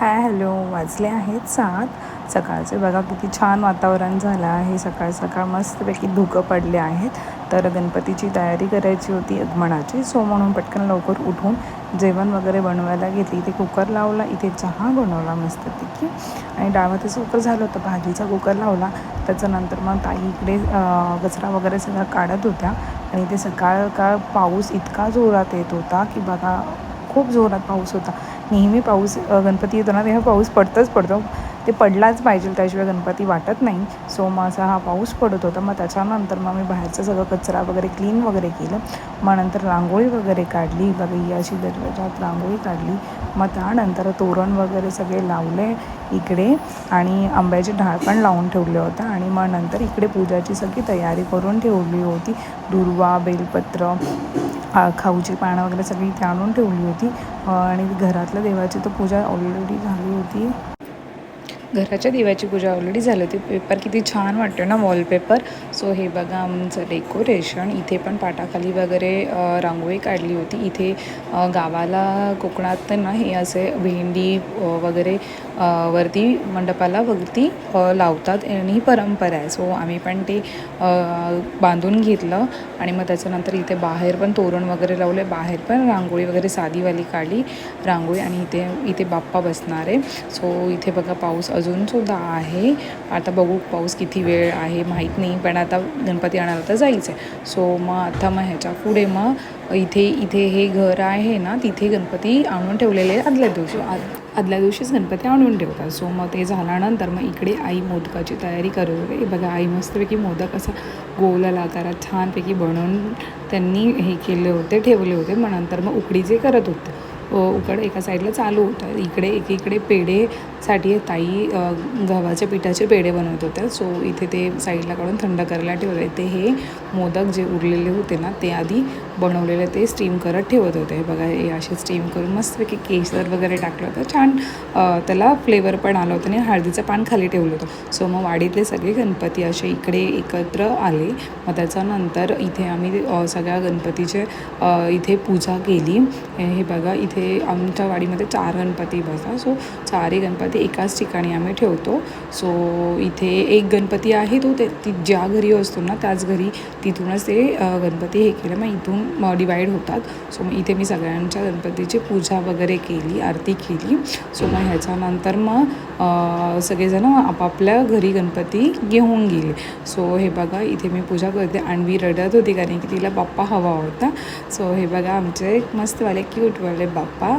Hi hello. वाजले आहेत सात. सकाळचे बघा किती छान वातावरण झालं आहे. सकाळ सकाळ मस्तपैकी धुकं पडले आहेत. तर गणपतीची तयारी करायची होती. आगमनाची सो म्हणून पटकन लवकर उठून जेवण वगैरे बनवायला घेतली. इथे कुकर लावला. इथे चहा बनवला मस्तपैकी. आणि डाळभाताचं कुकर झालं होतं. भाजीचा कुकर लावला. त्याच्यानंतर मग ताई इकडे कचरा वगैरे सगळा काढत होत्या. आणि इथे सकाळ काळ पाऊस इतका जोरात येत होता की बघा खूप जोरात पाऊस होता. नेहमी पाऊस गणपती येतो ना तेव्हा पाऊस पडतोच पडतो. ते पडलाच पाहिजे त्याशिवाय गणपती वाटत नाही. सो मग असा हा पाऊस पडत होता. मग त्याच्यानंतर मग मी बाहेरचं सगळं कचरा वगैरे क्लीन वगैरे केलं. मग नंतर रांगोळी वगैरे काढली. बघा ही अशी दरवाजात रांगोळी काढली. मग त्यानंतर तोरण वगैरे सगळे लावले इकडे. आणि आंब्याचे ढाळ पण लावून ठेवले होतं. आणि मग नंतर इकडे पूजाची सगळी तयारी करून ठेवली होती. दुर्वा बेलपत्र खाऊची पानं वगैरे सगळी इथे आणून ठेवली होती. आणि घरातल्या देवाची तर पूजा ऑलरेडी झाली होती. घराच्या देवाची पूजा ऑलरेडी झाली होती. पेपर किती छान वाटतो ना वॉलपेपर सो हे बघा आमचं डेकोरेशन इथे पण पाटाखाली वगैरे रांगोळी काढली होती. इथे गावाला कोकणात ना हे असे भेंडी वगैरे वरती मंडपाला वरती लावतात. आणि ही परंपरा आहे. सो आम्ही पण ते बांधून घेतलं. आणि मग त्याच्यानंतर इथे बाहेर पण तोरण वगैरे लावले बाहेर पण रांगोळी वगैरे साधीवाली काढली. रांगोळी आणि इथे इथे बाप्पा बसणार. आहे सो इथे बघा पाऊस अजूनसुद्धा आहे. आता बघू पाऊस किती वेळ आहे माहीत नाही पण आता गणपती आणायला तर जायचं आहे सो मग आता मग ह्याच्या पुढे मग इथे इथे हे घर आहे ना तिथे गणपती आणून ठेवलेले आदल्या दिवशी. आदल्या दिवशीच गणपती आणून ठेवतात. सो मग ते झाल्यानंतर मग इकडे आई मोदकाची तयारी करत होते बघा आई मस्तपैकी मोदक असं गोल आकारात छानपैकी बनवून त्यांनी हे केले होते ठेवले होते. मग नंतर मग उकडीचे करत होते. उकड एका साईडला चालू होतं. इकडे एकीकडे पेढेसाठी ताई गव्हाच्या पिठाचे पेढे बनवत होत्या. सो इथे ते साईडला काढून थंड करायला ठेवले. ते हे मोदक जे उरलेले होते ना ते आधी बनवलेले ते स्टीम करत ठेवत होते. हे बघा हे असे स्टीम करून मस्तपैकी केसर वगैरे टाकलं होतं. छान त्याला फ्लेवर पण आलं होतं आणि हळदीचं पान खाली ठेवलं होतं. सो मग वाडीतले सगळे गणपती असे इकडे एकत्र आले. मग त्याच्यानंतर इथे आम्ही सगळ्या गणपतीचे इथे पूजा केली. हे बघा इथे इथे आमच्या वाडीमध्ये चार गणपती बसतात सो चारही गणपती एकाच ठिकाणी आम्ही ठेवतो. सो इथे एक गणपती आहे तो ते ती ज्या घरी असतो ना त्याच घरी तिथूनच ते गणपती हे केलं. मग इथून डिवाईड होतात. सो मग इथे मी सगळ्यांच्या गणपतीची पूजा वगैरे केली आरती केली. सो मग ह्याच्यानंतर मग सगळेजण आपापल्या घरी गणपती घेऊन गेले. सो हे बघा इथे मी पूजा करते. आणवी रडत होती कारण की तिला बाप्पा हवा होता. सो हे बघा आमचे एक मस्तवाले क्यूटवाले बाप्पा.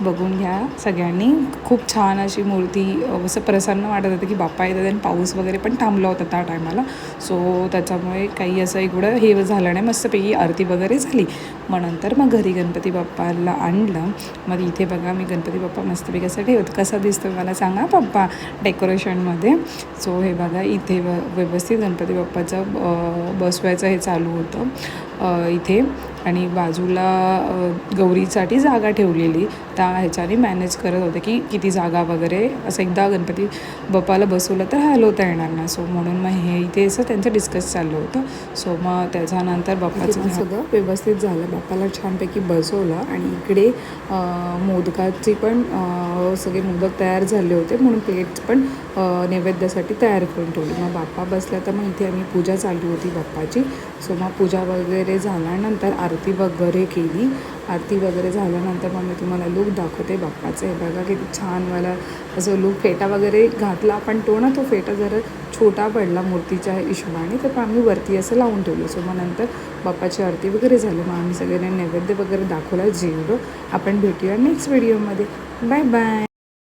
बघून घ्या सगळ्यांनी. खूप छान अशी मूर्ती असं प्रसन्न वाटत होतं की बाप्पा येतात आणि पाऊस वगैरे पण थांबला होता त्या टायमाला सो त्याच्यामुळे काही असं एवढं हे झालं नाही. मस्तपैकी आरती वगैरे झाली. मग नंतर मग घरी गणपती बाप्पाला आणलं. मग इथे बघा मी गणपती बाप्पा मस्तपैकी असं ठेवत. कसा दिसतो मला सांगा पप्पा डेकोरेशनमध्ये सो हे बघा इथे व व्यवस्थित गणपती बाप्पाचं बसवायचं हे चालू होतं. इथे. आणि बाजूला गौरीसाठी जागा ठेवलेली. त्या ह्याच्याने मॅनेज करत होते की किती जागा वगैरे. असं एकदा गणपती बाप्पाला बसवलं तर हलवता येणार ना. सो म्हणून मग हे इथे असं त्यांचं डिस्कस चाललं होतं. सो मग त्याच्यानंतर बाप्पाचं सगळं व्यवस्थित झालं. बाप्पाला छानपैकी बसवलं आणि इकडे मोदकाचे पण सगळे मोदक तयार झाले होते म्हणून प्लेट्स पण नैवेद्यासाठी तयार करून ठेवली. मग बाप्पा बसल्या तर मग इथे आम्ही पूजा चालू होती बाप्पाची. सो मग पूजा वगैरे झाल्यानंतर आरती वगैरे केली. आरती वगैरे झाल्यानंतर मग मी तुम्हाला लूक दाखवते बाप्पाचं. हे बघा किती छान मला असं लूक फेटा वगैरे घातला पण तो ना तो फेटा जरा छोटा पडला मूर्तीच्या हिशोबाने. तर आम्ही वरती असं लावून ठेवलं. सो मग नंतर बाप्पाची आरती वगैरे झाली. मग आम्ही सगळ्यांनी नैवेद्य वगैरे दाखवला जेवलो. आपण भेटूया नेक्स्ट व्हिडिओमध्ये Bye-bye.